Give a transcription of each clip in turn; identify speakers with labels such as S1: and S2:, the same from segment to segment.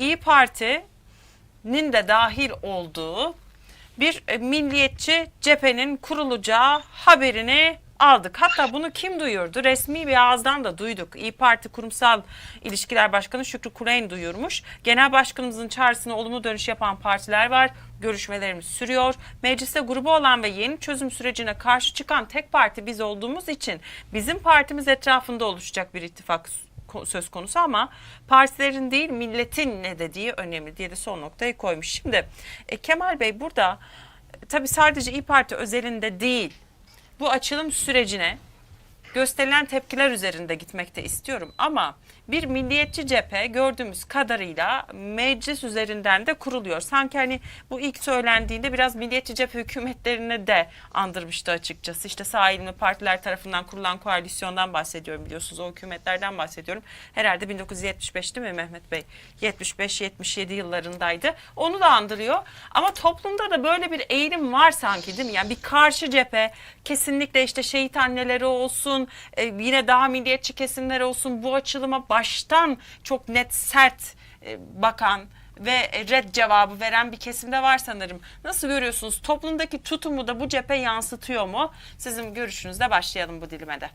S1: İyi Parti'nin de dahil olduğu bir e, milliyetçi cephenin kurulacağı haberini aldık. Hatta bunu kim duyurdu? Resmi bir ağızdan da duyduk. İyi Parti Kurumsal İlişkiler Başkanı Şükrü Kureyn duyurmuş. Genel Başkanımızın çağrısına olumlu dönüş yapan partiler var. Görüşmelerimiz sürüyor. Mecliste grubu olan ve yeni çözüm sürecine karşı çıkan tek parti biz olduğumuz için bizim partimiz etrafında oluşacak bir ittifak söz konusu ama partilerin değil milletin ne dediği önemli diye de son noktayı koymuş. Şimdi e, Kemal Bey burada e, tabii sadece İyi Parti özelinde değil bu açılım sürecine gösterilen tepkiler üzerinde gitmekte istiyorum ama bir milliyetçi cephe gördüğümüz kadarıyla meclis üzerinden de kuruluyor. Sanki hani bu ilk söylendiğinde biraz milliyetçi cephe hükümetlerini de andırmıştı açıkçası. İşte sağ elimli partiler tarafından kurulan koalisyondan bahsediyorum biliyorsunuz. O hükümetlerden bahsediyorum. Herhalde 1975 değil mi Mehmet Bey? 75-77 yıllarındaydı. Onu da andırıyor. Ama toplumda da böyle bir eğilim var sanki değil mi? Yani bir karşı cephe kesinlikle işte şehit anneleri olsun, e, yine daha milliyetçi kesimler olsun bu açılıma baştan çok net sert e, bakan ve red cevabı veren bir kesimde var sanırım. Nasıl görüyorsunuz? Toplumdaki tutumu da bu cephe yansıtıyor mu? Sizin görüşünüzle başlayalım bu dilimede.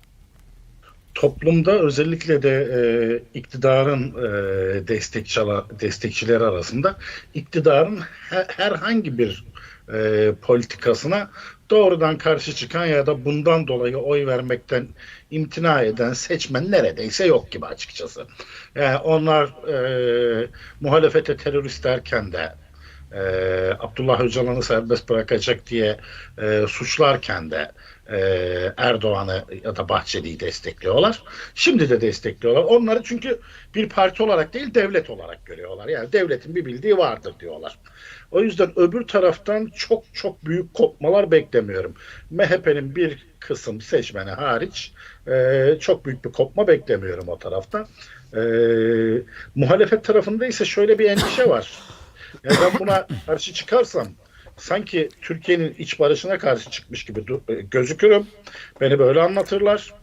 S2: toplumda özellikle de e, iktidarın e, destekçiler, destekçileri arasında iktidarın he- herhangi bir e, politikasına doğrudan karşı çıkan ya da bundan dolayı oy vermekten imtina eden seçmen neredeyse yok gibi açıkçası. Yani onlar e, muhalefete terörist derken de e, Abdullah Öcalan'ı serbest bırakacak diye e, suçlarken de e, Erdoğan'ı ya da Bahçeli'yi destekliyorlar. Şimdi de destekliyorlar. Onları çünkü bir parti olarak değil devlet olarak görüyorlar. Yani devletin bir bildiği vardır diyorlar. O yüzden öbür taraftan çok çok büyük kopmalar beklemiyorum. MHP'nin bir kısım seçmeni hariç e, çok büyük bir kopma beklemiyorum o taraftan. E, muhalefet tarafında ise şöyle bir endişe var. Yani ben buna karşı çıkarsam sanki Türkiye'nin iç barışına karşı çıkmış gibi e, gözükürüm. Beni böyle anlatırlar.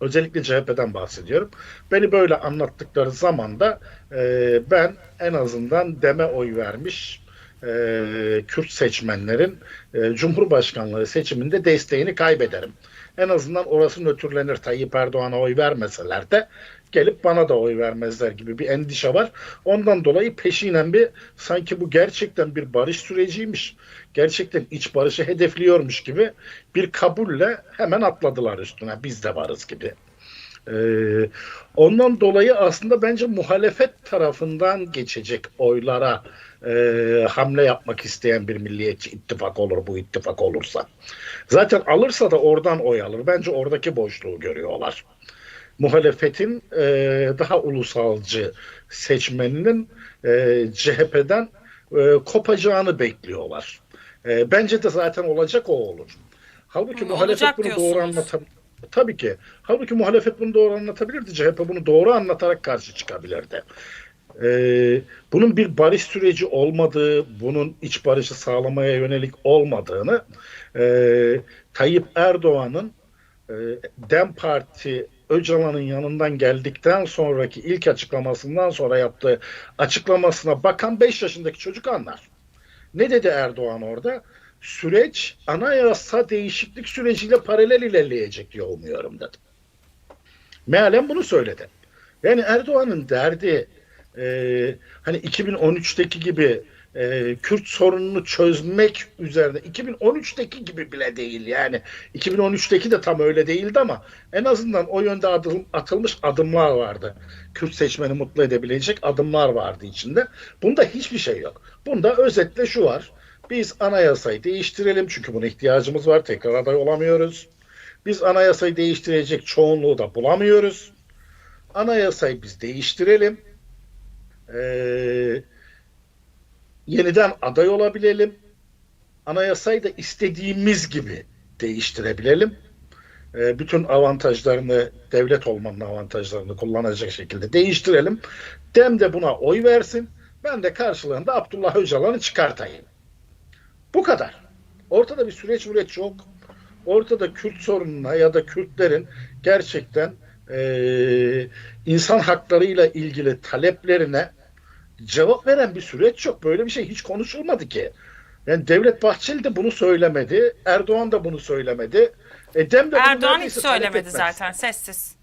S2: Özellikle CHP'den bahsediyorum. Beni böyle anlattıkları zaman da e, ben en azından deme oy vermiş e, Kürt seçmenlerin e, Cumhurbaşkanlığı seçiminde desteğini kaybederim. En azından orası nötrlenir. Tayyip Erdoğan'a oy vermeseler de gelip bana da oy vermezler gibi bir endişe var. Ondan dolayı peşinen bir sanki bu gerçekten bir barış süreciymiş. Gerçekten iç barışı hedefliyormuş gibi bir kabulle hemen atladılar üstüne. Biz de varız gibi. Ee, ondan dolayı aslında bence muhalefet tarafından geçecek oylara e, hamle yapmak isteyen bir milliyetçi ittifak olur bu ittifak olursa. Zaten alırsa da oradan oy alır. Bence oradaki boşluğu görüyorlar. Muhalefetin e, daha ulusalcı seçmeninin e, CHP'den e, kopacağını bekliyorlar. E, bence de zaten olacak o olur. Halbuki
S1: Hı,
S2: muhalefet bunu doğru anlatabilir. Tabii ki. Halbuki muhalefet bunu doğru anlatabilirdi. CHP bunu doğru anlatarak karşı çıkabilirdi. Ee, bunun bir barış süreci olmadığı, bunun iç barışı sağlamaya yönelik olmadığını e, Tayyip Erdoğan'ın e, Dem Parti Öcalan'ın yanından geldikten sonraki ilk açıklamasından sonra yaptığı açıklamasına bakan 5 yaşındaki çocuk anlar. Ne dedi Erdoğan orada? Süreç anayasa değişiklik süreciyle paralel ilerleyecek diye umuyorum dedi. Mealen bunu söyledi. Yani Erdoğan'ın derdi e, hani 2013'teki gibi e, Kürt sorununu çözmek üzerine 2013'teki gibi bile değil yani 2013'teki de tam öyle değildi ama en azından o yönde adım, atılmış adımlar vardı. Kürt seçmeni mutlu edebilecek adımlar vardı içinde. Bunda hiçbir şey yok. Bunda özetle şu var. Biz anayasayı değiştirelim çünkü buna ihtiyacımız var. Tekrar aday olamıyoruz. Biz anayasayı değiştirecek çoğunluğu da bulamıyoruz. Anayasayı biz değiştirelim. Ee, yeniden aday olabilelim. Anayasayı da istediğimiz gibi değiştirebilelim. Ee, bütün avantajlarını, devlet olmanın avantajlarını kullanacak şekilde değiştirelim. Dem de buna oy versin. Ben de karşılığında Abdullah Öcalan'ı çıkartayım. Bu kadar. Ortada bir süreç müreç yok. Ortada Kürt sorununa ya da Kürtlerin gerçekten eee, insan haklarıyla ilgili taleplerine cevap veren bir süreç yok. Böyle bir şey hiç konuşulmadı ki. Yani Devlet Bahçeli de bunu söylemedi. Erdoğan da bunu söylemedi. E Dem de
S1: Erdoğan hiç söylemedi zaten sessiz.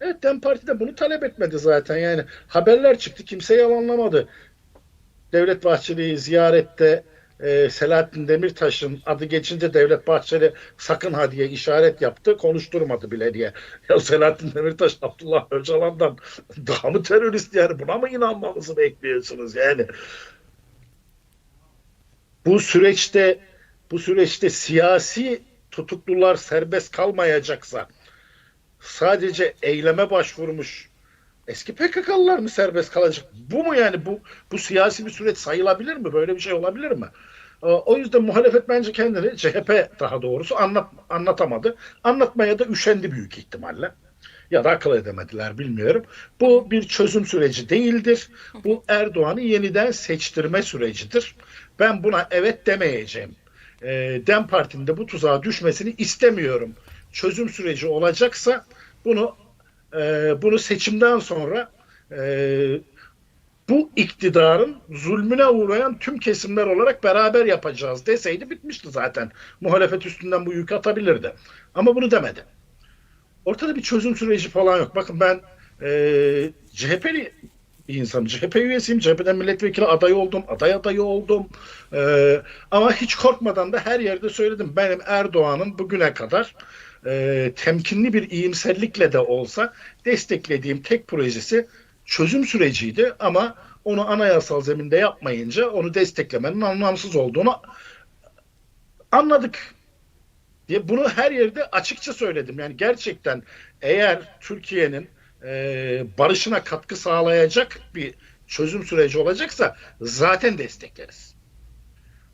S2: Evet Dem Parti de bunu talep etmedi zaten. Yani haberler çıktı. Kimse yalanlamadı. Devlet Bahçeli'yi ziyarette e, Selahattin Demirtaş'ın adı geçince Devlet Bahçeli sakın ha diye işaret yaptı. Konuşturmadı bile diye. Ya Selahattin Demirtaş Abdullah Öcalan'dan daha mı terörist yani? Buna mı inanmamızı bekliyorsunuz yani? Bu süreçte bu süreçte siyasi tutuklular serbest kalmayacaksa sadece eyleme başvurmuş eski PKK'lılar mı serbest kalacak? Bu mu yani bu bu siyasi bir süreç sayılabilir mi? Böyle bir şey olabilir mi? Ee, O yüzden muhalefet bence kendini CHP daha doğrusu anlat, anlatamadı. Anlatmaya da üşendi büyük ihtimalle. Ya da akıl edemediler bilmiyorum. Bu bir çözüm süreci değildir. Bu Erdoğan'ı yeniden seçtirme sürecidir. Ben buna evet demeyeceğim. Ee, Dem Parti'nin de bu tuzağa düşmesini istemiyorum. Çözüm süreci olacaksa bunu e, bunu seçimden sonra e, bu iktidarın zulmüne uğrayan tüm kesimler olarak beraber yapacağız deseydi bitmişti zaten. Muhalefet üstünden bu yükü atabilirdi. Ama bunu demedi. Ortada bir çözüm süreci falan yok. Bakın ben e, CHP'li bir insanım. CHP üyesiyim. CHP'den milletvekili adayı oldum. Aday adayı oldum. E, ama hiç korkmadan da her yerde söyledim. Benim Erdoğan'ın bugüne kadar e, temkinli bir iyimserlikle de olsa desteklediğim tek projesi çözüm süreciydi ama onu anayasal zeminde yapmayınca onu desteklemenin anlamsız olduğunu anladık diye bunu her yerde açıkça söyledim. Yani gerçekten eğer Türkiye'nin e, barışına katkı sağlayacak bir çözüm süreci olacaksa zaten destekleriz.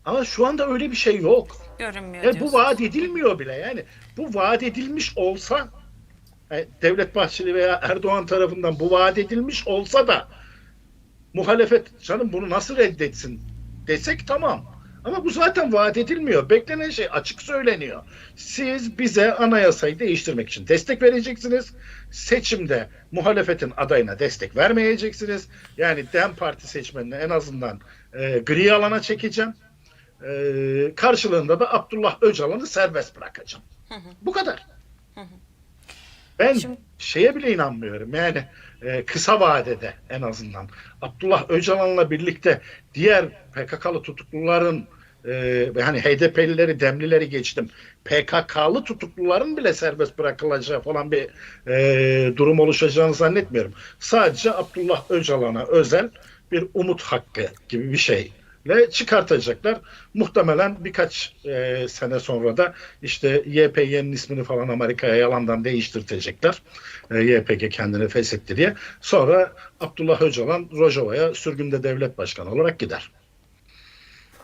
S2: Ama şu anda öyle bir şey yok.
S1: Görünmüyor
S2: Yani bu
S1: diyorsun.
S2: vaat edilmiyor bile yani. Bu vaat edilmiş olsa e, Devlet Bahçeli veya Erdoğan tarafından bu vaat edilmiş olsa da muhalefet canım bunu nasıl reddetsin desek tamam. Ama bu zaten vaat edilmiyor. Beklenen şey açık söyleniyor. Siz bize anayasayı değiştirmek için destek vereceksiniz. Seçimde muhalefetin adayına destek vermeyeceksiniz. Yani DEM Parti seçmenini en azından e, gri alana çekeceğim. E, karşılığında da Abdullah Öcalan'ı serbest bırakacağım. Bu kadar. Ben
S1: Şimdi-
S2: şeye bile inanmıyorum. Yani e, kısa vadede en azından Abdullah Öcalan'la birlikte diğer PKK'lı tutukluların e, hani HDP'lileri, Demlileri geçtim. PKK'lı tutukluların bile serbest bırakılacağı falan bir e, durum oluşacağını zannetmiyorum. Sadece Abdullah Öcalan'a özel bir umut hakkı gibi bir şey ve çıkartacaklar. Muhtemelen birkaç e, sene sonra da işte YPG'nin ismini falan Amerika'ya yalandan değiştirtecekler. E, YPG kendini feshetti diye. Sonra Abdullah Öcalan Rojava'ya sürgünde devlet başkanı olarak gider.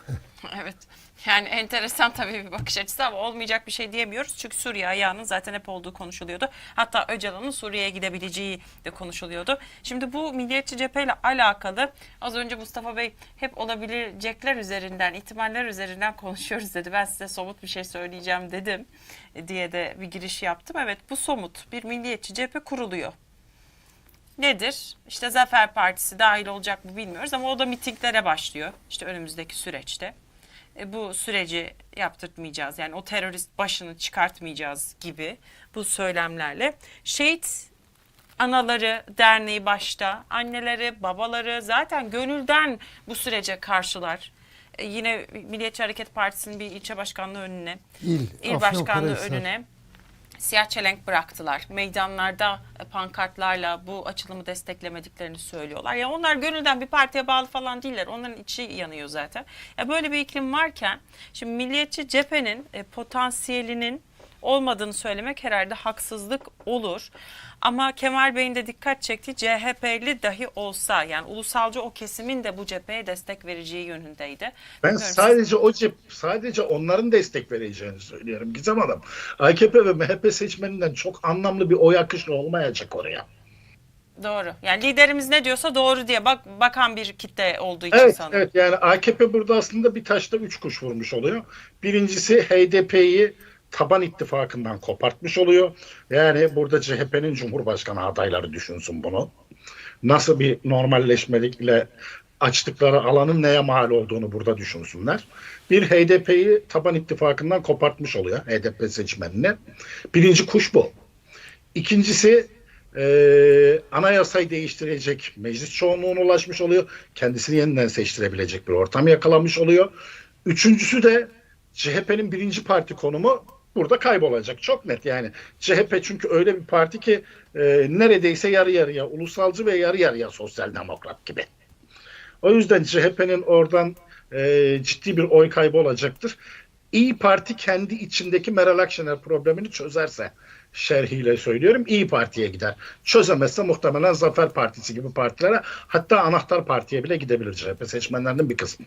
S1: Evet. Yani enteresan tabii bir bakış açısı ama olmayacak bir şey diyemiyoruz. Çünkü Suriye ayağının zaten hep olduğu konuşuluyordu. Hatta Öcalan'ın Suriye'ye gidebileceği de konuşuluyordu. Şimdi bu milliyetçi cepheyle alakalı az önce Mustafa Bey hep olabilecekler üzerinden, ihtimaller üzerinden konuşuyoruz dedi. Ben size somut bir şey söyleyeceğim dedim diye de bir giriş yaptım. Evet bu somut bir milliyetçi cephe kuruluyor. Nedir? İşte Zafer Partisi dahil olacak mı bilmiyoruz ama o da mitinglere başlıyor. İşte önümüzdeki süreçte. E, bu süreci yaptırtmayacağız. Yani o terörist başını çıkartmayacağız gibi bu söylemlerle. Şehit anaları derneği başta, anneleri, babaları zaten gönülden bu sürece karşılar. E, yine Milliyetçi Hareket Partisi'nin bir ilçe başkanlığı önüne,
S3: İl,
S1: il başkanlığı önüne siyah çelenk bıraktılar. Meydanlarda pankartlarla bu açılımı desteklemediklerini söylüyorlar. Ya onlar gönülden bir partiye bağlı falan değiller. Onların içi yanıyor zaten. Ya böyle bir iklim varken şimdi milliyetçi cephenin e, potansiyelinin olmadığını söylemek herhalde haksızlık olur. Ama Kemal Bey'in de dikkat çektiği CHP'li dahi olsa yani ulusalcı o kesimin de bu cepheye destek vereceği yönündeydi.
S2: Ben
S1: Bilmiyorum siz-
S2: sadece o cep, sadece onların destek vereceğini söylüyorum. Gizem Hanım. AKP ve MHP seçmeninden çok anlamlı bir oy akışı olmayacak oraya.
S1: Doğru. Yani liderimiz ne diyorsa doğru diye bak bakan bir kitle olduğu için
S2: Evet,
S1: sanırım.
S2: evet yani AKP burada aslında bir taşta üç kuş vurmuş oluyor. Birincisi HDP'yi taban ittifakından kopartmış oluyor. Yani burada CHP'nin Cumhurbaşkanı adayları düşünsün bunu. nasıl bir normalleşmelikle açtıkları alanın neye mal olduğunu burada düşünsünler. Bir HDP'yi taban ittifakından kopartmış oluyor HDP seçmenini. Birinci kuş bu. İkincisi e, anayasayı değiştirecek meclis çoğunluğuna ulaşmış oluyor. Kendisini yeniden seçtirebilecek bir ortam yakalamış oluyor. Üçüncüsü de CHP'nin birinci parti konumu burada kaybolacak. Çok net yani. CHP çünkü öyle bir parti ki e, neredeyse yarı yarıya ulusalcı ve yarı yarıya sosyal demokrat gibi. O yüzden CHP'nin oradan e, ciddi bir oy kaybı olacaktır. İyi Parti kendi içindeki Meral Akşener problemini çözerse şerhiyle söylüyorum İyi Parti'ye gider. Çözemezse muhtemelen Zafer Partisi gibi partilere hatta Anahtar Parti'ye bile gidebilir CHP seçmenlerinin bir kısmı.